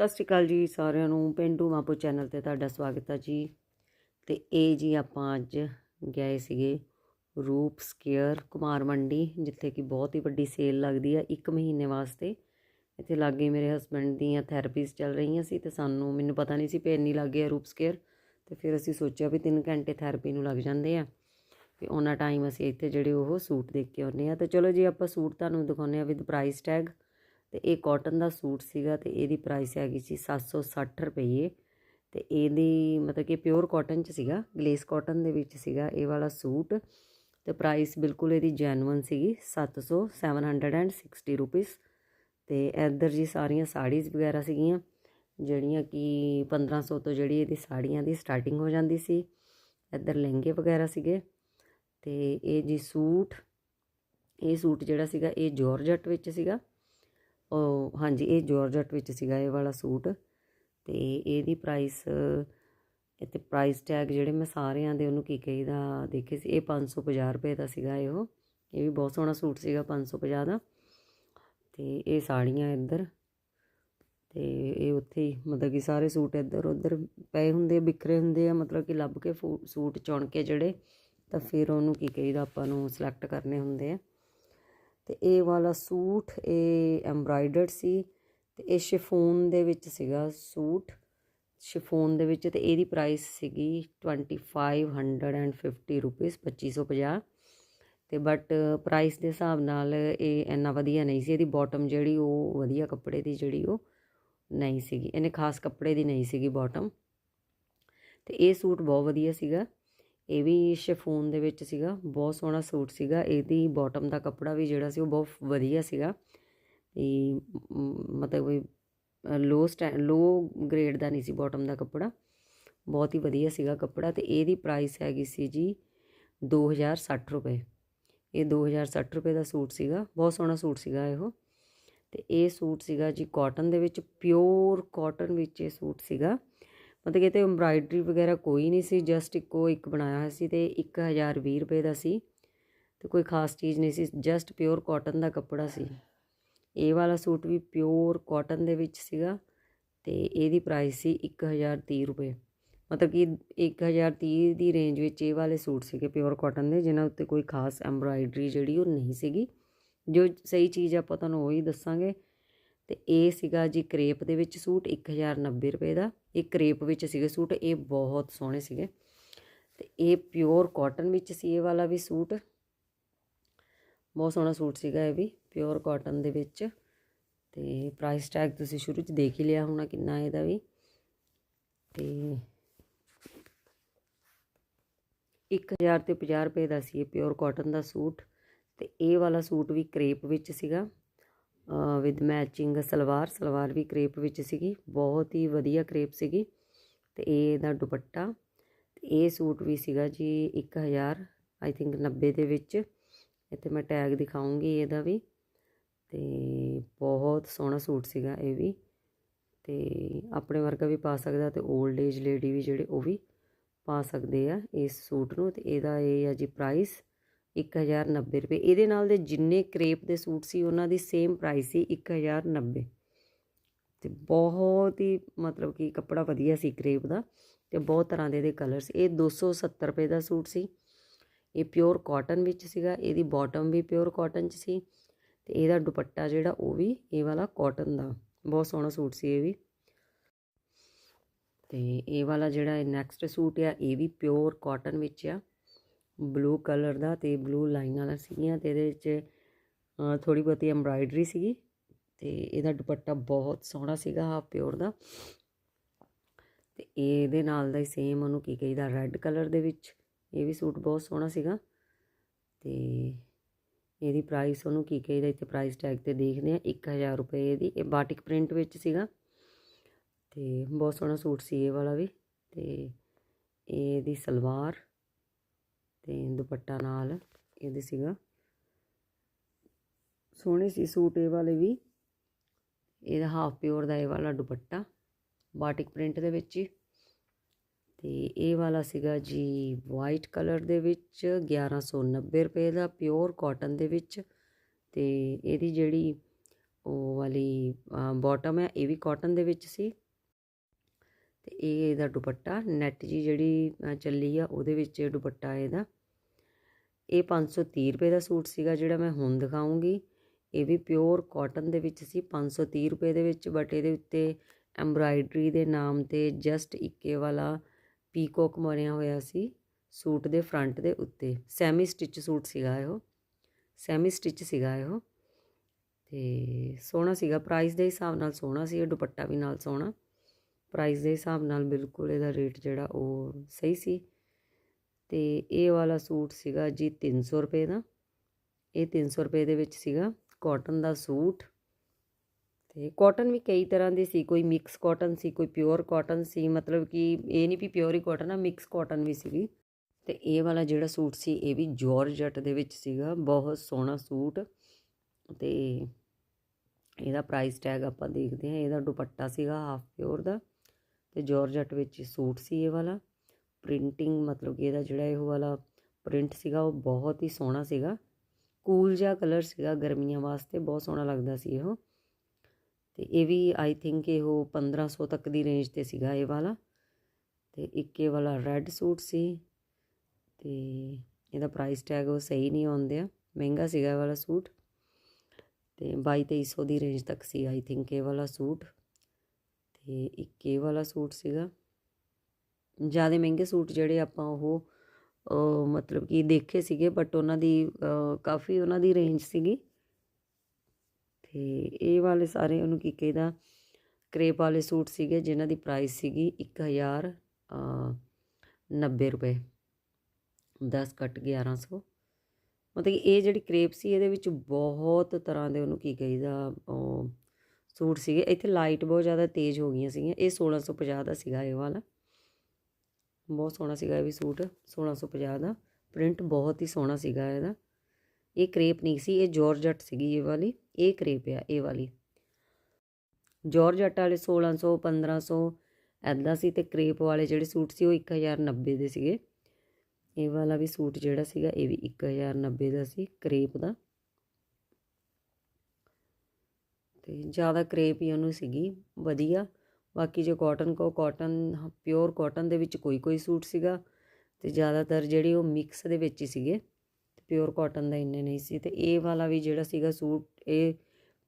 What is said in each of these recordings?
ਸਤਿ ਸ਼੍ਰੀ ਅਕਾਲ ਜੀ ਸਾਰਿਆਂ ਨੂੰ, ਪਿੰਡੂ ਮਾਪੂ ਚੈਨਲ ਤੇ ਤੁਹਾਡਾ ਸਵਾਗਤ ਹੈ ਜੀ। ਤੇ ਇਹ ਜੀ ਆਪਾਂ ਅੱਜ ਗਏ ਸੀਗੇ ਰੂਪ ਸਕੇਅਰ ਕੁਮਾਰ ਮੰਡੀ, ਜਿੱਥੇ ਕਿ ਬਹੁਤ ਹੀ ਵੱਡੀ ਸੇਲ ਲੱਗਦੀ ਹੈ 1 ਮਹੀਨੇ ਵਾਸਤੇ। ਇੱਥੇ ਲਾਗੇ ਮੇਰੇ ਹਸਬੰਡ ਦੀਆਂ ਥੈਰੇਪੀਜ਼ ਚੱਲ ਰਹੀਆਂ ਸੀ ਤੇ ਸਾਨੂੰ, ਮੈਨੂੰ ਪਤਾ ਨਹੀਂ ਸੀ ਪੇ ਇੰਨੀ ਲੱਗੇ ਆ ਰੂਪ ਸਕੇਅਰ। ਤੇ ਫਿਰ ਅਸੀਂ ਸੋਚਿਆ ਵੀ 3 ਘੰਟੇ ਥੈਰੇਪੀ ਨੂੰ ਲੱਗ ਜਾਂਦੇ ਆ। ਤੇ ਉਹਨਾਂ ਟਾਈਮ ਅਸੀਂ ਇੱਥੇ ਜਿਹੜੇ ਉਹ ਸੂਟ ਦੇਖ ਕੇ ਆਉਂਦੇ ਆ। ਤੇ ਚਲੋ ਜੀ ਆਪਾਂ ਸੂਟ ਤੁਹਾਨੂੰ ਦਿਖਾਉਂਦੇ ਆ ਵਿਦ ਪ੍ਰਾਈਸ ਟੈਗ ਤੇ ਇਹ ਕਾਟਨ ਦਾ ਸੂਟ ਸੀਗਾ ਤੇ ਇਹਦੀ ਪ੍ਰਾਈਸ ਹੈਗੀ ਸੀ 760 ਰੁਪਏ ਤੇ ਇਹਦੀ ਮਤਲਬ ਕਿ ਪਿਓਰ ਕਾਟਨ ਚ ਸੀਗਾ ਗਲੇਸ ਕਾਟਨ ਦੇ ਵਿੱਚ ਸੀਗਾ ਇਹ ਵਾਲਾ ਸੂਟ ਤੇ ਪ੍ਰਾਈਸ ਬਿਲਕੁਲ ਇਹਦੀ ਜੈਨੂਇਨ ਸੀਗੀ 700 760 ਰੁਪੀਸ ਤੇ ਇੱਧਰ ਜੀ ਸਾਰੀਆਂ ਸਾੜੀਜ਼ ਵਗੈਰਾ ਸੀਗੀਆਂ ਜਿਹੜੀਆਂ ਕਿ 1500 ਤੋਂ ਜਿਹੜੀ ਇਹਦੀ ਸਾੜੀਆਂ ਦੀ ਸਟਾਰਟਿੰਗ ਹੋ ਜਾਂਦੀ ਸੀ ਇੱਧਰ ਲਹਿੰਗੇ ਵਗੈਰਾ ਸੀਗੇ ਤੇ ਇਹ ਜੀ ਸੂਟ ਇਹ ਸੂਟ ਜਿਹੜਾ ਸੀਗਾ ਇਹ ਜਾਰਜਟ ਵਿੱਚ ਸੀਗਾ ਉਹ ਹਾਂਜੀ, ਇਹ ਜਾਰਜਟ ਵਿੱਚ ਸੀਗਾ ਇਹ ਵਾਲਾ ਸੂਟ ਤੇ ਇਹਦੀ ਪ੍ਰਾਈਸ ਇੱਥੇ ਪ੍ਰਾਈਸ ਟੈਗ ਜਿਹੜੇ ਮੈਂ ਸਾਰਿਆਂ ਦੇ ਉਹਨੂੰ ਕੀ ਕਹੀਦਾ ਦੇਖੇ ਸੀ, ਇਹ 550 ਰੁਪਏ ਦਾ ਸੀਗਾ ਇਹ ਉਹ, ਇਹ ਵੀ ਬਹੁਤ ਸੋਹਣਾ ਸੂਟ ਸੀਗਾ 550 ਦਾ ਤੇ ਇਹ ਸਾੜੀਆਂ ਇੱਧਰ ਤੇ ਇਹ ਉੱਥੇ ਹੀ, ਮਤਲਬ ਕਿ ਸਾਰੇ ਸੂਟ ਇੱਧਰ ਉੱਧਰ ਪਏ ਹੁੰਦੇ ਬਿਖਰੇ ਹੁੰਦੇ ਆ, ਮਤਲਬ ਕਿ ਲੱਭ ਕੇ ਸੂਟ ਚੁਣ ਕੇ ਜਿਹੜੇ ਤਾਂ ਫਿਰ ਉਹਨੂੰ ਕੀ ਕਹੀਦਾ ਆਪਾਂ ਨੂੰ ਸਿਲੈਕਟ ਕਰਨੇ ਹੁੰਦੇ ਆ। ਤੇ ਇਹ ਵਾਲਾ ਸੂਟ ਇਹ ਐਮਬਰਾਇਡਰਡ ਸੀ ਤੇ ਇਹ ਸ਼ਿਫੋਨ ਦੇ ਵਿੱਚ ਸੀਗਾ ਸੂਟ। ਸ਼ਿਫੋਨ ਦੇ ਵਿੱਚ ਤੇ ਇਹਦੀ ਪ੍ਰਾਈਸ ਸੀਗੀ 2550 ਰੁਪੀਸ 2550 ਤੇ ਬਟ ਪ੍ਰਾਈਸ ਦੇ ਹਿਸਾਬ ਨਾਲ ਇਹ ਇੰਨਾ ਵਧੀਆ ਨਹੀਂ ਸੀ। ਇਹਦੀ ਬਾਟਮ ਜਿਹੜੀ ਉਹ ਵਧੀਆ ਕੱਪੜੇ ਦੀ ਜਿਹੜੀ ਉਹ ਨਹੀਂ ਸੀਗੀ। ਇਹਨੇ ਖਾਸ ਕੱਪੜੇ ਦੀ ਨਹੀਂ ਸੀਗੀ ਬਾਟਮ ਤੇ ਇਹ ਸੂਟ ਬਹੁਤ ਵਧੀਆ ਸੀਗਾ। ਇਹ ਵੀ ਸ਼ਿਫੋਨ ਦੇ ਵਿੱਚ ਸੀਗਾ, ਬਹੁਤ ਸੋਹਣਾ ਸੂਟ ਸੀਗਾ, ਇਹਦੀ ਬਾਟਮ ਦਾ ਕੱਪੜਾ ਵੀ ਜਿਹੜਾ ਸੀ ਉਹ ਬਹੁਤ ਵਧੀਆ ਸੀਗਾ। ਤੇ ਮਤਲਬ ਵੀ ਲੋ ਸਟੈ ਲੋ ਗ੍ਰੇਡ ਦਾ ਨਹੀਂ ਸੀ ਬਾਟਮ ਦਾ ਕੱਪੜਾ। ਬਹੁਤ ਹੀ ਵਧੀਆ ਸੀਗਾ ਕੱਪੜਾ ਤੇ ਇਹਦੀ ਪ੍ਰਾਈਸ ਹੈਗੀ ਸੀ ਜੀ 2060 ਰੁਪਏ। ਇਹ 2060 ਰੁਪਏ ਦਾ ਸੂਟ ਸੀਗਾ, ਬਹੁਤ ਸੋਹਣਾ ਸੂਟ ਸੀਗਾ ਇਹੋ। ਤੇ ਇਹ ਸੂਟ ਸੀਗਾ ਜੀ ਕਾਟਨ ਦੇ ਵਿੱਚ ਪਿਓਰ ਕਾਟਨ ਵਿੱਚ ਇਹ ਸੂਟ ਸੀਗਾ। ਮਤਲਬ ਕਿ ਤੇ ਐਮਬਰਾਇਡਰੀ ਵਗੈਰਾ ਕੋਈ ਨਹੀਂ ਸੀ ਜਸਟ ਇੱਕੋ ਇੱਕ ਬਣਾਇਆ ਹੋਇਆ ਸੀ ਤੇ 1020 ਰੁਪਏ ਦਾ ਸੀ ਤੇ ਕੋਈ ਖਾਸ ਚੀਜ਼ ਨਹੀਂ ਸੀ ਜਸਟ ਪਿਓਰ ਕਾਟਨ ਦਾ ਕੱਪੜਾ ਸੀ। ਇਹ ਵਾਲਾ ਸੂਟ ਵੀ ਪਿਓਰ ਕਾਟਨ ਦੇ ਵਿੱਚ ਸੀਗਾ ਤੇ ਇਹਦੀ ਪ੍ਰਾਈਸ ਸੀ 1030 ਰੁਪਏ। ਮਤਲਬ ਕਿ 1030 ਦੀ ਰੇਂਜ ਵਿੱਚ ਇਹ ਵਾਲੇ ਸੂਟ ਸੀਗੇ ਪਿਓਰ ਕਾਟਨ ਦੇ, ਜਿਨ੍ਹਾਂ ਉੱਤੇ ਕੋਈ ਖਾਸ ਐਮਬਰਾਇਡਰੀ ਜਿਹੜੀ ਉਹ ਨਹੀਂ ਸੀਗੀ। ਜੋ ਸਹੀ ਚੀਜ਼ ਆਪਾਂ ਤੁਹਾਨੂੰ ਉਹੀ ਦੱਸਾਂਗੇ। ਤੇ ਇਹ ਸੀਗਾ ਜੀ ਕਰੇਪ ਦੇ ਵਿੱਚ ਸੂਟ 1090 ਰੁਪਏ ਦਾ। ਇਹ ਕਰੇਪ ਵਿੱਚ ਸੀਗੇ ਸੂਟ, ਇਹ ਬਹੁਤ ਸੋਹਣੇ ਸੀਗੇ। ਤੇ ਇਹ ਪਿਓਰ ਕਾਟਨ ਵਿੱਚ ਸੀ ਇਹ ਵਾਲਾ ਵੀ ਸੂਟ। ਬਹੁਤ ਸੋਹਣਾ ਸੂਟ ਸੀਗਾ ਇਹ ਵੀ ਪਿਓਰ ਕਾਟਨ ਦੇ ਵਿੱਚ। ਤੇ ਪ੍ਰਾਈਸ ਟੈਗ ਤੁਸੀਂ ਸ਼ੁਰੂ 'ਚ ਦੇਖ ਹੀ ਲਿਆ ਹੋਣਾ ਕਿੰਨਾ ਇਹਦਾ ਵੀ। ਤੇ 1000 ਤੇ 50 ਰੁਪਏ ਦਾ ਸੀ ਇਹ ਪਿਓਰ ਕਾਟਨ ਦਾ ਸੂਟ। ਤੇ ਇਹ ਵਾਲਾ ਸੂਟ ਵੀ ਕਰੇਪ ਵਿੱਚ ਸੀਗਾ। ਵਿਦ ਮੈਚਿੰਗ ਸਲਵਾਰ ਸਲਵਾਰ ਵੀ ਕਰੇਪ ਵਿੱਚ ਸੀਗੀ, ਬਹੁਤ ਹੀ ਵਧੀਆ ਕਰੇਪ ਸੀਗੀ ਤੇ ਇਹ ਦਾ ਦੁਪੱਟਾ ਤੇ ਇਹ ਸੂਟ ਵੀ ਸੀਗਾ ਜੀ 1000 ਆਈ ਥਿੰਕ 90 ਦੇ ਵਿੱਚ। ਇੱਥੇ ਮੈਂ ਟੈਗ ਦਿਖਾਉਂਗੀ ਇਹਦਾ ਵੀ ਤੇ ਬਹੁਤ ਸੋਹਣਾ ਸੂਟ ਸੀਗਾ ਇਹ ਵੀ ਤੇ ਆਪਣੇ ਵਰਗਾ ਵੀ ਪਾ ਸਕਦਾ ਤੇ 올ਡ ਏਜ ਲੇਡੀ ਵੀ ਜਿਹੜੇ ਉਹ ਵੀ ਪਾ ਸਕਦੇ ਆ ਇਸ ਸੂਟ ਨੂੰ ਤੇ ਇਹਦਾ ਇਹ ਆ ਜੀ ਪ੍ਰਾਈਸ 1090 ਰੁਪਏ। ਇਹਦੇ ਨਾਲ ਦੇ ਜਿੰਨੇ ਕਰੇਪ ਦੇ ਸੂਟ ਸੀ, ਉਹਨਾਂ ਦੀ ਸੇਮ ਪ੍ਰਾਈਸ ਸੀ 1090 ਤੇ ਬਹੁਤ ਹੀ ਮਤਲਬ ਕਿ ਕੱਪੜਾ ਵਧੀਆ ਸੀ ਕਰੇਪ ਦਾ ਤੇ ਬਹੁਤ ਤਰ੍ਹਾਂ ਦੇ ਇਹਦੇ ਕਲਰਸ ਇਹ 270 ਰੁਪਏ ਦਾ ਸੂਟ ਸੀ। ਇਹ ਪਿਓਰ ਕਾਟਨ ਵਿੱਚ ਸੀਗਾ, ਇਹਦੀ ਬਾਟਮ ਵੀ ਪਿਓਰ ਕਾਟਨ ਚ ਸੀ ਤੇ ਇਹਦਾ ਦੁਪੱਟਾ ਜਿਹੜਾ ਉਹ ਵੀ ਇਹ ਵਾਲਾ ਕਾਟਨ ਦਾ। ਬਹੁਤ ਸੋਹਣਾ ਸੂਟ ਸੀ ਇਹ ਵੀ। ਤੇ ਇਹ ਵਾਲਾ ਜਿਹੜਾ ਨੈਕਸਟ ਸੂਟ ਆ, ਇਹ ਵੀ ਪਿਓਰ ਕਾਟਨ ਵਿੱਚ ਆ। ਬਲੂ ਕਲਰ ਦਾ ਤੇ ਬਲੂ ਲਾਈਨਾਂ ਵਾਲਾ ਸੀਗੀਆਂ ਤੇ ਇਹਦੇ ਵਿੱਚ ਥੋੜੀ ਬਹੁਤੀ ਐਮਬਰਾਇਡਰੀ ਸੀਗੀ ਤੇ ਇਹਦਾ ਦੁਪੱਟਾ ਬਹੁਤ ਸੋਹਣਾ ਸੀਗਾ ਹਾ ਪਿਓਰ ਦਾ। ਤੇ ਇਹਦੇ ਨਾਲ ਦਾ ਹੀ ਸੇਮ ਉਹਨੂੰ ਕੀ ਕਹੀਦਾ ਰੈੱਡ ਕਲਰ ਦੇ ਵਿੱਚ ਇਹ ਵੀ ਸੂਟ ਬਹੁਤ ਸੋਹਣਾ ਸੀਗਾ। ਤੇ ਇਹਦੀ ਪ੍ਰਾਈਸ ਉਹਨੂੰ ਕੀ ਕਹੀਦਾ, ਇੱਥੇ ਪ੍ਰਾਈਸ ਟੈਗ ਤੇ ਦੇਖਦੇ ਆ 1000 ਰੁਪਏ ਇਹਦੀ, ਇਹ ਬਾਟਿਕ ਪ੍ਰਿੰਟ ਵਿੱਚ ਸੀਗਾ। ਤੇ ਬਹੁਤ ਸੋਹਣਾ ਸੂਟ ਸੀ ਇਹ ਵਾਲਾ ਵੀ ਤੇ ਇਹਦੀ ਸਲਵਾਰ ਤੇ ਦੁਪੱਟਾ ਨਾਲ ਇਹਦੇ ਸੀਗਾ। ਸੋਹਣੇ ਸੀ ਸੂਟ ਇਹ ਵਾਲੇ ਵੀ। ਇਹਦਾ ਹਾਫ ਪਿਓਰ ਦਾ ਇਹ ਵਾਲਾ ਦੁਪੱਟਾ ਬਾਟਿਕ ਪ੍ਰਿੰਟ ਦੇ ਵਿੱਚ। ਹੀ ਤੇ ਇਹ ਵਾਲਾ ਸੀਗਾ ਜੀ ਵਾਈਟ ਕਲਰ ਦੇ ਵਿੱਚ 1190 ਰੁਪਏ ਦਾ ਪਿਓਰ ਕਾਟਨ ਦੇ ਵਿੱਚ। ਤੇ ਇਹਦੀ ਜਿਹੜੀ ਉਹ ਵਾਲੀ ਬਾਟਮ ਹੈ, ਇਹ ਵੀ ਕਾਟਨ ਦੇ ਵਿੱਚ ਸੀ। ਤੇ ਇਹ ਇਹਦਾ ਦੁਪੱਟਾ ਨੈਟ ਜੀ ਜਿਹੜੀ ਚੱਲੀ ਆ, ਉਹਦੇ ਵਿੱਚ ਇਹ ਦੁਪੱਟਾ ਇਹਦਾ। ਇਹ 530 ਰੁਪਏ ਦਾ ਸੂਟ ਸੀਗਾ ਜਿਹੜਾ ਮੈਂ ਹੁਣ ਦਿਖਾਉਂਗੀ। ਇਹ ਵੀ ਪਿਓਰ ਕਾਟਨ ਦੇ ਵਿੱਚ ਸੀ 530 ਰੁਪਏ ਦੇ ਵਿੱਚ ਬਟ ਇਹਦੇ ਉੱਤੇ ਐਮਬਰਾਇਡਰੀ ਦੇ ਨਾਮ ਤੇ ਜਸਟ ਇੱਕੇ ਵਾਲਾ ਪੀਕੋਕ ਮਰਿਆ ਹੋਇਆ ਸੀ ਸੂਟ ਦੇ ਫਰੰਟ ਦੇ ਉੱਤੇ। ਸੈਮੀ ਸਟਿਚ ਸੂਟ ਸੀਗਾ ਇਹੋ। ਸੈਮੀ ਸਟਿਚ ਸੀਗਾ ਇਹੋ। ਤੇ ਸੋਹਣਾ ਸੀਗਾ ਪ੍ਰਾਈਸ ਦੇ ਹਿਸਾਬ ਨਾਲ ਸੋਹਣਾ ਸੀ, ਇਹ ਦੁਪੱਟਾ ਵੀ ਨਾਲ ਸੋਹਣਾ। ਪ੍ਰਾਈਸ ਦੇ ਹਿਸਾਬ ਨਾਲ ਬਿਲਕੁਲ ਇਹਦਾ ਰੇਟ ਜਿਹੜਾ ਉਹ ਸਹੀ ਸੀ। ਤੇ ਇਹ ਵਾਲਾ ਸੂਟ ਸੀਗਾ ਜੀ 300 ਰੁਪਏ ਦਾ। ਇਹ 300 ਰੁਪਏ ਦੇ ਵਿੱਚ ਸੀਗਾ ਕਾਟਨ ਦਾ ਸੂਟ। ਤੇ ਕਾਟਨ ਵੀ ਕਈ ਤਰ੍ਹਾਂ ਦੇ ਸੀ, ਕੋਈ ਮਿਕਸ ਕਾਟਨ ਸੀ, ਕੋਈ ਪਿਓਰ ਕਾਟਨ ਸੀ, ਮਤਲਬ ਕਿ ਇਹ ਨਹੀਂ ਵੀ ਪਿਓਰ ਹੀ ਕਾਟਨ ਆ ਮਿਕਸ ਕਾਟਨ ਵੀ ਸੀਗੀ। ਤੇ ਇਹ ਵਾਲਾ ਜਿਹੜਾ ਸੂਟ ਸੀ, ਇਹ ਵੀ ਜਾਰਜਟ ਦੇ ਵਿੱਚ ਸੀਗਾ, ਬਹੁਤ ਸੋਹਣਾ ਸੂਟ। ਤੇ ਇਹਦਾ ਪ੍ਰਾਈਸ ਟੈਗ ਆਪਾਂ ਦੇਖਦੇ ਹਾਂ, ਇਹਦਾ ਦੁਪੱਟਾ ਸੀਗਾ ਹਾਫ ਪਿਓਰ ਦਾ। ਤੇ ਜੋਰਜੱਟ ਵਿੱਚ ਸੂਟ ਸੀ ਇਹ ਵਾਲਾ। ਪ੍ਰਿੰਟਿੰਗ ਮਤਲਬ ਕਿ ਇਹਦਾ ਜਿਹੜਾ ਇਹ ਵਾਲਾ ਪ੍ਰਿੰਟ ਸੀਗਾ, ਉਹ ਬਹੁਤ ਹੀ ਸੋਹਣਾ ਸੀਗਾ। ਕੂਲ ਜਿਹਾ ਕਲਰ ਸੀਗਾ, ਗਰਮੀਆਂ ਵਾਸਤੇ ਬਹੁਤ ਸੋਹਣਾ ਲੱਗਦਾ ਸੀ ਇਹੋ। ਤੇ ਇਹ ਵੀ ਆਈ ਥਿੰਕ ਇਹ 1500 ਤੱਕ ਦੀ ਰੇਂਜ ਤੇ ਸੀਗਾ ਇਹ ਵਾਲਾ। ਤੇ ਇੱਕ ਇਹ ਵਾਲਾ ਰੈੱਡ ਸੂਟ ਸੀ। ਤੇ ਇਹਦਾ ਪ੍ਰਾਈਸ ਟੈਗ ਉਹ ਸਹੀ ਨਹੀਂ ਆਉਂਦੇ ਆ ਮਹਿੰਗਾ ਸੀਗਾ ਇਹ ਵਾਲਾ ਸੂਟ। ਤੇ 2200 ਦੀ ਰੇਂਜ ਤੱਕ ਸੀ ਆਈ ਥਿੰਕ ਇਹ ਵਾਲਾ ਸੂਟ। ਤੇ ਇੱਕ ਇਹ ਵਾਲਾ ਸੂਟ ਸੀਗਾ। ਜ਼ਿਆਦਾ ਮਹਿੰਗੇ ਸੂਟ ਜਿਹੜੇ ਆਪਾਂ ਉਹ ਮਤਲਬ ਕਿ ਦੇਖੇ ਸੀਗੇ ਬਟ ਉਹਨਾਂ ਦੀ ਕਾਫੀ ਉਹਨਾਂ ਦੀ ਰੇਂਜ ਸੀਗੀ। ਤੇ ਇਹ ਵਾਲੇ ਸਾਰੇ ਉਹਨੂੰ ਕੀ ਕਹਿੰਦਾ ਕਰੇਪ ਵਾਲੇ ਸੂਟ ਸੀਗੇ, ਜਿਨ੍ਹਾਂ ਦੀ ਪ੍ਰਾਈਸ ਸੀਗੀ 1000 90 ਰੁਪਏ। 10 ਕੱਟ 1100 ਮਤਲਬ ਕਿ ਇਹ ਜਿਹੜੀ ਕਰੇਪ ਸੀ, ਇਹਦੇ ਵਿੱਚ ਬਹੁਤ ਤਰ੍ਹਾਂ ਦੇ ਉਹਨੂੰ ਕੀ ਕਹੀਦਾ ਉਹ ਸੂਟ ਸੀਗੇ, ਇੱਥੇ ਲਾਈਟ ਬਹੁਤ ਜ਼ਿਆਦਾ ਤੇਜ਼ ਹੋ ਗਈਆਂ ਸੀਗੀਆਂ। ਇਹ 1650 ਦਾ ਸੀਗਾ ਇਹ ਵਾਲਾ। ਬਹੁਤ ਸੋਹਣਾ ਸੀਗਾ ਇਹ ਵੀ ਸੂਟ 1650 ਦਾ। ਪ੍ਰਿੰਟ ਬਹੁਤ ਹੀ ਸੋਹਣਾ ਸੀਗਾ ਇਹਦਾ। ਇਹ ਕਰੇਪ ਨਹੀਂ ਸੀ, ਇਹ ਜਾਰਜਟ ਸੀਗੀ ਇਹ ਵਾਲੀ। ਇਹ ਕਰੇਪ ਆ, ਇਹ ਵਾਲੀ। ਜਾਰਜਟ ਵਾਲੇ 1600 1500 ਐਦਾਂ ਸੀ ਤੇ ਕਰੇਪ ਵਾਲੇ ਜਿਹੜੇ ਸੂਟ ਸੀ ਉਹ 1090 ਦੇ ਸੀਗੇ। ਇਹ ਵਾਲਾ ਵੀ ਸੂਟ ਜਿਹੜਾ ਸੀਗਾ, ਇਹ ਵੀ 1090 ਦਾ ਸੀ ਕਰੇਪ ਦਾ। ਤੇ ਜ਼ਿਆਦਾ ਕਰੇਪ ਹੀ ਉਹਨੂੰ ਸੀਗੀ, ਵਧੀਆ। ਬਾਕੀ ਜੇ ਕਾਟਨ ਕੋ ਕਾਟਨ ਪਿਓਰ ਕਾਟਨ ਦੇ ਵਿੱਚ ਕੋਈ ਕੋਈ ਸੂਟ ਸੀਗਾ ਤੇ ਜ਼ਿਆਦਾਤਰ ਜਿਹੜੇ ਉਹ ਮਿਕਸ ਦੇ ਵਿੱਚ ਹੀ ਸੀਗੇ ਤੇ ਪਿਓਰ ਕਾਟਨ ਦਾ ਇੰਨੇ ਨਹੀਂ ਸੀ ਤੇ ਇਹ ਵਾਲਾ ਵੀ ਜਿਹੜਾ ਸੀਗਾ ਸੂਟ, ਇਹ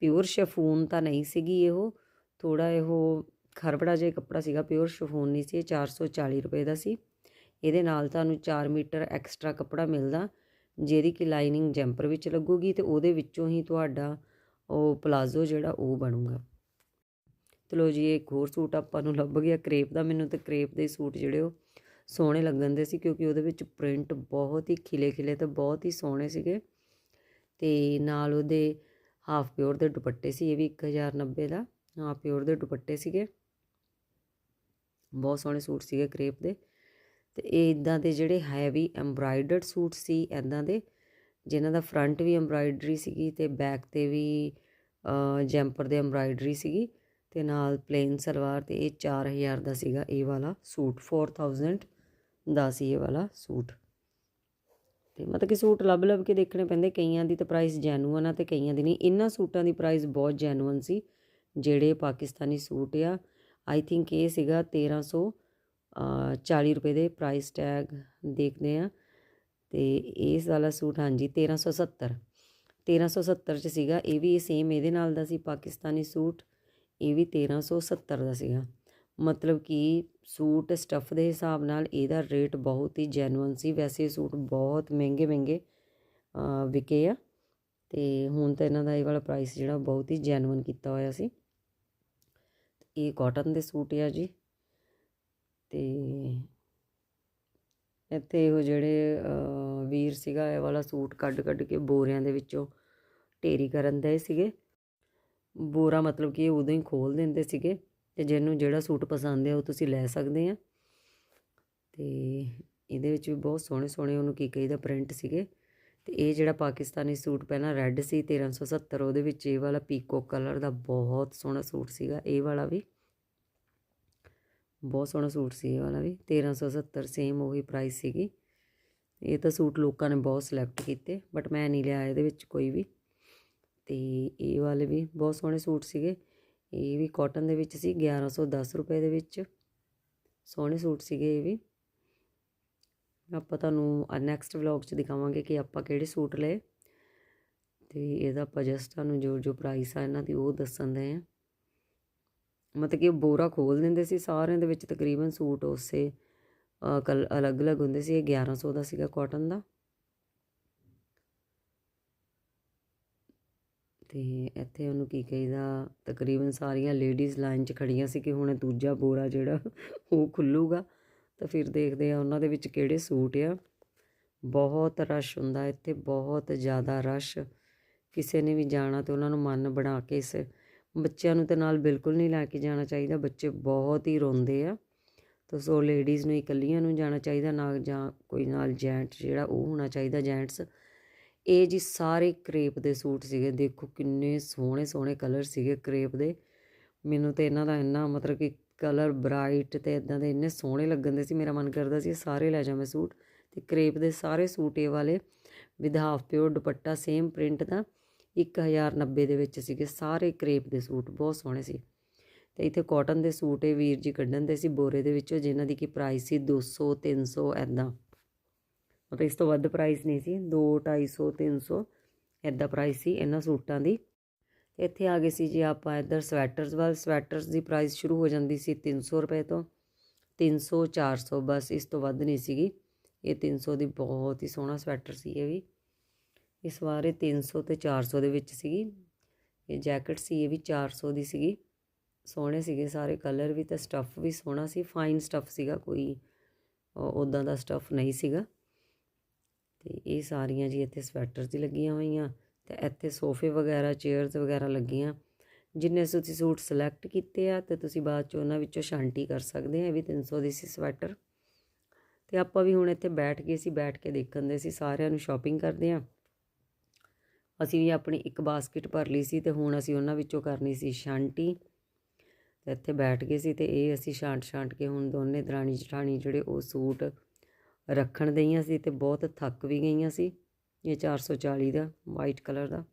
ਪਿਓਰ ਸ਼ਫੂਨ ਤਾਂ ਨਹੀਂ ਸੀਗੀ ਇਹੋ। ਥੋੜਾ ਇਹੋ ਖਰਬੜਾ ਜਿਹਾ ਕੱਪੜਾ ਸੀਗਾ ਪਿਓਰ ਸ਼ਫੂਨ ਨਹੀਂ ਸੀ, ਇਹ 440 ਰੁਪਏ ਦਾ ਸੀ। ਇਹਦੇ ਨਾਲ ਤੁਹਾਨੂੰ 4 ਮੀਟਰ ਐਕਸਟਰਾ ਕੱਪੜਾ ਮਿਲਦਾ, ਜਿਹਦੀ ਕਿ ਲਾਈਨਿੰਗ ਜੈਂਪਰ ਵਿੱਚ ਲੱਗੂਗੀ ਤੇ ਉਹਦੇ ਵਿੱਚੋਂ ਹੀ ਤੁਹਾਡਾ ਉਹ ਪਲਾਜ਼ੋ ਜਿਹੜਾ ਉਹ ਬਣੂਗਾ। ਚਲੋ ਜੀ, ਇੱਕ ਹੋਰ ਸੂਟ ਆਪਾਂ ਨੂੰ ਲੱਭ ਗਿਆ, ਕਰੇਪ ਦਾ। ਮੈਨੂੰ ਤੇ ਕਰੇਪ ਦੇ ਸੂਟ ਜਿਹੜੇ ਉਹ ਸੋਹਣੇ ਲੱਗਣ ਦੇ ਸੀ, ਕਿਉਂਕਿ ਉਹਦੇ ਵਿੱਚ ਪ੍ਰਿੰਟ ਬਹੁਤ ਹੀ ਖਿਲੇ ਖਿਲੇ ਤੇ ਬਹੁਤ ਹੀ ਸੋਹਣੇ ਸੀਗੇ। ਤੇ ਨਾਲ ਉਹਦੇ ਹਾਫ ਪਿਓਰ ਦੇ ਦੁਪੱਟੇ ਸੀ, ਇਹ ਵੀ 1090 ਦਾ। ਹਾਫ ਪਿਓਰ ਦੇ ਦੁਪੱਟੇ ਸੀਗੇ। ਬਹੁਤ ਸੋਹਣੇ ਸੂਟ ਸੀਗੇ ਕਰੇਪ ਦੇ। ਤੇ ਇਹ ਇਦਾਂ ਦੇ ਜਿਹੜੇ ਹੈਵੀ ਐਮਬਰਾਇਡਰਡ ਸੂਟ ਸੀ ਇਦਾਂ ਦੇ ਜਿਨ੍ਹਾਂ ਦਾ ਫਰੰਟ ਵੀ ਐਮਬਰਾਇਡਰੀ ਸੀਗੀ ਤੇ ਬੈਕ ਤੇ ਵੀ ਜੈਂਪਰ ਦੇ ਐਮਬਰਾਇਡਰੀ ਸੀਗੀ ਤੇ ਨਾਲ ਪਲੇਨ ਸਲਵਾਰ ਤੇ ਇਹ 4000 ਦਾ ਸੀਗਾ ਇਹ ਵਾਲਾ ਸੂਟ 4000 ਦਾ ਸੀ ਇਹ ਵਾਲਾ ਸੂਟ। ਤੇ ਮਤਲਬ ਕਿ ਸੂਟ ਲੱਭ ਲੱਭ ਕੇ ਦੇਖਣੇ ਪੈਂਦੇ, ਕਈਆਂ ਦੀ ਤਾਂ ਪ੍ਰਾਈਸ ਜੈਨੂਅਨ ਆ ਤੇ ਕਈਆਂ ਦੀ ਨਹੀਂ। ਇਹਨਾਂ ਸੂਟਾਂ ਦੀ ਪ੍ਰਾਈਸ ਬਹੁਤ ਜੈਨੂਅਨ ਸੀ, ਜਿਹੜੇ ਪਾਕਿਸਤਾਨੀ ਸੂਟ ਆ। ਆਈ ਥਿੰਕ ਇਹ ਸੀਗਾ 1300 40 ਰੁਪਏ ਦੇ ਪ੍ਰਾਈਸ ਟੈਗ ਦੇਖਦੇ ਆ। ਤੇ ਇਸ ਵਾਲਾ ਸੂਟ, ਹਾਂਜੀ 1370 1370 ਚ ਸੀਗਾ, ਇਹ ਵੀ ਸੇਮ ਇਹਦੇ ਨਾਲ ਦਾ ਸੀ, ਪਾਕਿਸਤਾਨੀ ਸੂਟ। ਇਹ ਵੀ 1370 ਦਾ ਸੀਗਾ। ਮਤਲਬ ਕਿ ਸੂਟ ਸਟੱਫ ਦੇ ਹਿਸਾਬ ਨਾਲ ਇਹਦਾ ਰੇਟ ਬਹੁਤ ਹੀ ਜੈਨੂਅਨ ਸੀ। ਵੈਸੇ ਸੂਟ ਬਹੁਤ ਮਹਿੰਗੇ ਮਹਿੰਗੇ ਵਿਕੇ ਆ। ਤੇ ਹੁਣ ਤਾਂ ਇਹਨਾਂ ਦਾ ਇਹ ਵਾਲਾ ਪ੍ਰਾਈਸ ਜਿਹੜਾ ਬਹੁਤ ਹੀ ਜੈਨੂਅਨ ਕੀਤਾ ਹੋਇਆ ਸੀ। ਇਹ ਕਾਟਨ ਦੇ ਸੂਟ ਆ ਜੀ। ਤੇ ਇੱਥੇ ਉਹ ਜਿਹੜੇ ਵੀਰ ਸੀਗਾ, ਇਹ ਵਾਲਾ ਸੂਟ ਕੱਢ ਕੱਢ ਕੇ ਬੋਰਿਆਂ ਦੇ ਵਿੱਚੋਂ ਢੇਰੀ ਕਰਨ ਦੇ ਸੀਗੇ। ਬੋਰਾ ਮਤਲਬ ਕਿ ਉਦੋਂ ਹੀ ਖੋਲ ਦਿੰਦੇ ਸੀਗੇ ਤੇ ਜਿਹਨੂੰ ਜਿਹੜਾ ਸੂਟ ਪਸੰਦ ਹੈ ਉਹ ਤੁਸੀਂ ਲੈ ਸਕਦੇ ਆ। ਤੇ ਇਹਦੇ ਵਿੱਚ ਵੀ ਬਹੁਤ ਸੋਹਣੇ ਸੋਹਣੇ ਉਹਨੂੰ ਕੀ ਕਹੀਦਾ, ਪ੍ਰਿੰਟ ਸੀਗੇ। ਤੇ ਇਹ ਜਿਹੜਾ ਪਾਕਿਸਤਾਨੀ ਸੂਟ ਪਹਿਲਾਂ ਰੈੱਡ ਸੀ 1370 ਉਹਦੇ ਵਿੱਚ ਇਹ ਵਾਲਾ ਪੀਕੋ ਕਲਰ ਦਾ ਬਹੁਤ ਸੋਹਣਾ ਸੂਟ ਸੀਗਾ, ਇਹ ਵਾਲਾ ਵੀ। ਬਹੁਤ ਸੋਹਣਾ ਸੂਟ ਸੀ ਇਹ ਵਾਲਾ ਵੀ 1370 ਸੇਮ ਉਹੀ ਪ੍ਰਾਈਸ ਸੀਗੀ। ਇਹ ਤਾਂ ਸੂਟ ਲੋਕਾਂ ਨੇ ਬਹੁਤ ਸਿਲੈਕਟ ਕੀਤੇ ਬਟ ਮੈਂ ਨਹੀਂ ਲਿਆ ਇਹਦੇ ਵਿੱਚ ਕੋਈ ਵੀ। ਤੇ ਇਹ ਵਾਲੇ ਵੀ ਬਹੁਤ ਸੋਹਣੇ ਸੂਟ ਸੀਗੇ। ਇਹ ਵੀ ਕਾਟਨ ਦੇ ਵਿੱਚ ਸੀ 1110 ਰੁਪਏ ਦੇ ਵਿੱਚ। ਸੋਹਣੇ ਸੂਟ ਸੀਗੇ ਇਹ ਵੀ। ਆਪਾਂ ਤੁਹਾਨੂੰ ਨੈਕਸਟ ਵਲੌਗ 'ਚ ਦਿਖਾਵਾਂਗੇ ਕਿ ਆਪਾਂ ਕਿਹੜੇ ਸੂਟ ਲਏ। ਤੇ ਇਹਦਾ ਆਪਾਂ ਜਸਟ ਤੁਹਾਨੂੰ ਜੋ ਜੋ ਪ੍ਰਾਈਸ ਆ ਇਹਨਾਂ ਦੀ ਉਹ ਦੱਸਣ ਦੇ ਆ। ਮਤਲਬ ਕਿ ਉਹ ਬੋਰਾ ਖੋਲ ਦਿੰਦੇ ਸੀ, ਸਾਰਿਆਂ ਦੇ ਵਿੱਚ ਤਕਰੀਬਨ ਸੂਟ ਉਸੇ ਕਲ ਅਲੱਗ-ਅਲੱਗ ਹੁੰਦੇ ਸੀ, ਇਹ 1100 ਦਾ ਸੀਗਾ ਕਾਟਨ ਦਾ। ਤੇ ਇੱਥੇ ਉਹਨੂੰ ਕੀ ਕਹੀਦਾ, ਤਕਰੀਬਨ ਸਾਰੀਆਂ ਲੇਡੀਜ਼ ਲਾਈਨ 'ਚ ਖੜੀਆਂ ਸੀ ਕਿ ਹੁਣ ਦੂਜਾ ਬੋਰਾ ਜਿਹੜਾ ਉਹ ਖੁੱਲੂਗਾ। ਤਾਂ ਫਿਰ ਦੇਖਦੇ ਆ ਉਹਨਾਂ ਦੇ ਵਿੱਚ ਕਿਹੜੇ ਸੂਟ ਆ। ਬਹੁਤ ਰਸ਼ ਹੁੰਦਾ, ਇੱਥੇ ਬਹੁਤ ਜ਼ਿਆਦਾ ਰਸ਼। ਕਿਸੇ ਨੇ ਵੀ ਜਾਣਾ ਤੇ ਉਹਨਾਂ ਨੂੰ ਮਨ ਬਣਾ ਕੇ ਇਸ ਬੱਚਿਆਂ ਨੂੰ ਤੇ ਨਾਲ ਬਿਲਕੁਲ ਨਹੀਂ ਲੈ ਕੇ ਜਾਣਾ ਚਾਹੀਦਾ, ਬੱਚੇ ਬਹੁਤ ਹੀ ਰੋਂਦੇ ਆ। ਤਾਂ ਸੋ ਲੇਡੀਜ਼ ਨੂੰ ਇਕੱਲੀਆਂ ਨੂੰ ਜਾਣਾ ਚਾਹੀਦਾ, ਨਾ ਜਾਂ ਕੋਈ ਨਾਲ ਜੈਂਟ ਜਿਹੜਾ ਉਹ ਹੋਣਾ ਚਾਹੀਦਾ ਜੈਂਟਸ ਇਹ ਜੀ ਸਾਰੇ ਕਰੇਪ ਦੇ ਸੂਟ ਸੀਗੇ, ਦੇਖੋ ਕਿੰਨੇ ਸੋਹਣੇ ਸੋਹਣੇ ਕਲਰ ਸੀਗੇ ਕਰੇਪ ਦੇ। ਮੈਨੂੰ ਤੇ ਇਹਨਾਂ ਦਾ ਇੰਨਾ ਮਤਲਬ ਕਿ ਕਲਰ ਬ੍ਰਾਈਟ ਤੇ ਇਦਾਂ ਦੇ ਇੰਨੇ ਸੋਹਣੇ ਲੱਗਣ ਦੇ ਸੀ, ਮੇਰਾ ਮਨ ਕਰਦਾ ਸੀ ਸਾਰੇ ਲੈ ਜਾ ਮੈਂ ਸੂਟ। ਤੇ ਕਰੇਪ ਦੇ ਸਾਰੇ ਸੂਟ ਇਹ ਵਾਲੇ with half pure dupatta same print ਦਾ 1090 ਦੇ ਵਿੱਚ ਸੀਗੇ, ਸਾਰੇ ਕਰੇਪ ਦੇ ਸੂਟ ਬਹੁਤ ਸੋਹਣੇ ਸੀ। ਤੇ ਇੱਥੇ ਕਾਟਨ ਦੇ ਸੂਟ ਇਹ ਵੀਰ ਜੀ ਕੱਢਣ ਦੇ ਸੀ ਬੋਰੇ ਦੇ ਵਿੱਚੋਂ, ਜਿਨ੍ਹਾਂ ਦੀ ਕੀ ਪ੍ਰਾਈਸ ਸੀ 200 300 ਐਦਾਂ ਮਤਲਬ ਇਸ ਤੋਂ ਵੱਧ ਪ੍ਰਾਈਸ ਨਹੀਂ ਸੀ 2 250 300 ਐਦਾਂ ਪ੍ਰਾਈਸ ਸੀ ਇਹਨਾਂ ਸੂਟਾਂ ਦੀ। ਇੱਥੇ ਆ ਗਏ ਸੀ ਜੀ ਆਪਾਂ ਇੱਧਰ ਸਵੈਟਰਸ ਵੱਲ। ਸਵੈਟਰਸ ਦੀ ਪ੍ਰਾਈਸ ਸ਼ੁਰੂ ਹੋ ਜਾਂਦੀ ਸੀ 300 ਰੁਪਏ ਤੋਂ। 300 400 ਬਸ ਇਸ ਤੋਂ ਵੱਧ ਨਹੀਂ ਸੀਗੀ। ਇਹ 300 ਦੀ ਬਹੁਤ ਹੀ ਸੋਹਣਾ ਸਵੈਟਰ ਸੀ ਇਹ ਵੀ। ਇਸ ਵਾਰ ਇਹ 300 ਤੇ 400 ਦੇ ਵਿੱਚ ਸੀਗੀ। ਇਹ ਜੈਕਟ ਸੀ, ਇਹ ਵੀ 400 ਦੀ ਸੀਗੀ। ਸੋਹਣੇ ਸੀਗੇ ਸਾਰੇ ਕਲਰ ਵੀ ਤੇ ਸਟੱਫ ਵੀ ਸੋਹਣਾ ਸੀ ਫਾਈਨ ਸਟੱਫ ਸੀਗਾ ਕੋਈ ਉਦਾਂ ਦਾ ਸਟੱਫ ਨਹੀਂ ਸੀਗਾ। ਤੇ ਇਹ ਸਾਰੀਆਂ ਜੀ ਇੱਥੇ ਸਵੈਟਰਸ ਦੀ ਲੱਗੀਆਂ ਹੋਈਆਂ ਤੇ ਇੱਥੇ ਸੋਫੇ ਵਗੈਰਾ ਚੇਅਰਸ ਵਗੈਰਾ ਲੱਗੀਆਂ। ਜਿੰਨੇ ਤੁਸੀਂ ਸੂਟ ਸਿਲੈਕਟ ਕੀਤੇ ਆ ਤੇ ਤੁਸੀਂ ਬਾਅਦ ਚ ਉਹਨਾਂ ਵਿੱਚੋਂ ਸ਼ਾਂਟੀ ਕਰ ਸਕਦੇ ਆ, ਇਹ ਵੀ 300 ਦੀ ਸੀ ਸਵੈਟਰ ਤੇ ਆਪਾਂ ਵੀ ਹੁਣ ਇੱਥੇ ਬੈਠ ਗਏ ਸੀ ਬੈਠ ਕੇ ਦੇਖਣ ਦੇ ਸੀ, ਸਾਰਿਆਂ ਨੂੰ ਸ਼ਾਪਿੰਗ ਕਰਦੇ ਆ। ਅਸੀਂ ਵੀ ਆਪਣੀ ਇੱਕ ਬਾਸਕਟ ਭਰ ਲਈ ਸੀ ਤੇ ਹੁਣ ਅਸੀਂ ਉਹਨਾਂ ਵਿੱਚੋਂ ਕਰਨੀ ਸੀ ਸ਼ਾਂਟੀ ਤੇ ਇੱਥੇ ਬੈਠ ਗਏ ਸੀ ਤੇ ਇਹ ਅਸੀਂ ਛਾਂਟ ਛਾਂਟ ਕੇ ਹੁਣ ਦੋਨੇ ਦਰਾਣੀ ਜਠਾਣੀ ਜਿਹੜੇ ਉਹ ਸੂਟ ਰੱਖਣ ਦਈਆਂ ਸੀ ਤੇ ਬਹੁਤ ਥੱਕ ਵੀ ਗਈਆਂ ਸੀ, ਇਹ 440 ਦਾ ਵਾਈਟ ਕਲਰ ਦਾ।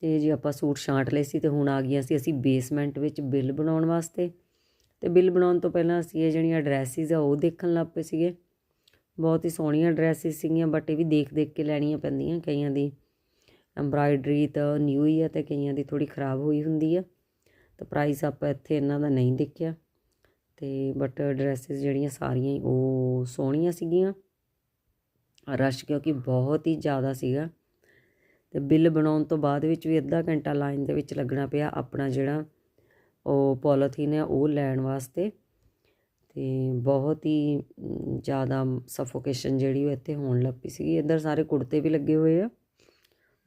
ਤੇ ਜੀ ਆਪਾਂ ਸੂਟ ਛਾਂਟ ਲਏ ਸੀ ਤੇ ਹੁਣ ਆ ਗਈਆਂ ਸੀ ਅਸੀਂ ਬੇਸਮੈਂਟ ਵਿੱਚ ਬਿੱਲ ਬਣਾਉਣ ਵਾਸਤੇ। ਤੇ ਬਿੱਲ ਬਣਾਉਣ ਤੋਂ ਪਹਿਲਾਂ ਅਸੀਂ ਇਹ ਜਿਹੜੀਆਂ ਡਰੈਸਿਸ ਆ ਉਹ ਦੇਖਣ ਲੱਗ ਪਏ ਸੀਗੇ। ਬਹੁਤ ਹੀ ਸੋਹਣੀਆਂ ਡਰੈਸਿਸ ਸੀਗੀਆਂ ਬਟ ਇਹ ਵੀ ਦੇਖ ਦੇਖ ਕੇ ਲੈਣੀਆਂ ਪੈਂਦੀਆਂ, ਕਈਆਂ ਦੀ ਐਮਬਰਾਇਡਰੀ ਤਾਂ ਨਿਊ ਹੀ ਆ ਤੇ ਕਈਆਂ ਦੀ ਥੋੜੀ ਖਰਾਬ ਹੋਈ ਹੁੰਦੀ ਆ। ਤਾਂ ਪ੍ਰਾਈਸ ਆਪਾਂ ਇੱਥੇ ਇਹਨਾਂ ਦਾ ਨਹੀਂ ਦੇਖਿਆ। ਤੇ ਬਟ ਡਰੈਸਿਸ ਜਿਹੜੀਆਂ ਸਾਰੀਆਂ ਹੀ, ਉਹ ਸੋਹਣੀਆਂ ਸੀਗੀਆਂ। ਰਸ਼ ਕਿਉਂਕਿ ਬਹੁਤ ਹੀ ਜ਼ਿਆਦਾ ਸੀਗਾ। ਤੇ ਬਿੱਲ ਬਣਾਉਣ ਤੋਂ ਬਾਅਦ ਵਿੱਚ ਵੀ ਅੱਧਾ ਘੰਟਾ ਲਾਈਨ ਦੇ ਵਿੱਚ ਲੱਗਣਾ ਪਿਆ ਆਪਣਾ ਜਿਹੜਾ ਉਹ ਪੋਲੀਥੀਨ ਹੈ ਉਹ ਲੈਣ ਵਾਸਤੇ। ਤੇ ਬਹੁਤ ਹੀ ਜ਼ਿਆਦਾ ਸਫੋਕੇਸ਼ਨ ਜਿਹੜੀ ਉਹ ਇੱਥੇ ਹੋਣ ਲੱਗ ਪਈ ਸੀਗੀ। ਇੱਧਰ ਸਾਰੇ ਕੁੜਤੇ ਵੀ ਲੱਗੇ ਹੋਏ ਆ।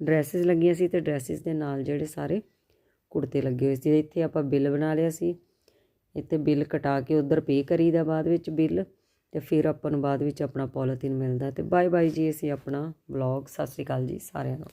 ਡਰੈਸਿਸ ਲੱਗੀਆਂ ਸੀ ਤੇ ਡਰੈਸਿਸ ਦੇ ਨਾਲ ਜਿਹੜੇ ਸਾਰੇ ਕੁੜਤੇ ਲੱਗੇ ਹੋਏ ਸੀ। ਇੱਥੇ ਆਪਾਂ ਬਿੱਲ ਬਣਾ ਲਿਆ ਸੀ। ਇੱਥੇ ਬਿੱਲ ਕਟਾ ਕੇ ਉਧਰ ਪੇ ਕਰੀਦਾ ਬਾਅਦ ਵਿੱਚ ਬਿੱਲ ਤੇ ਫਿਰ ਆਪਾਂ ਨੂੰ ਬਾਅਦ ਵਿੱਚ ਆਪਣਾ ਪੋਲੀਥੀਨ ਮਿਲਦਾ। ਤੇ ਬਾਏ ਬਾਏ ਜੀ, ਅਸੀਂ ਆਪਣਾ ਵਲੌਗ ਸਤਿ ਸ਼੍ਰੀ ਅਕਾਲ ਜੀ ਸਾਰਿਆਂ ਨੂੰ।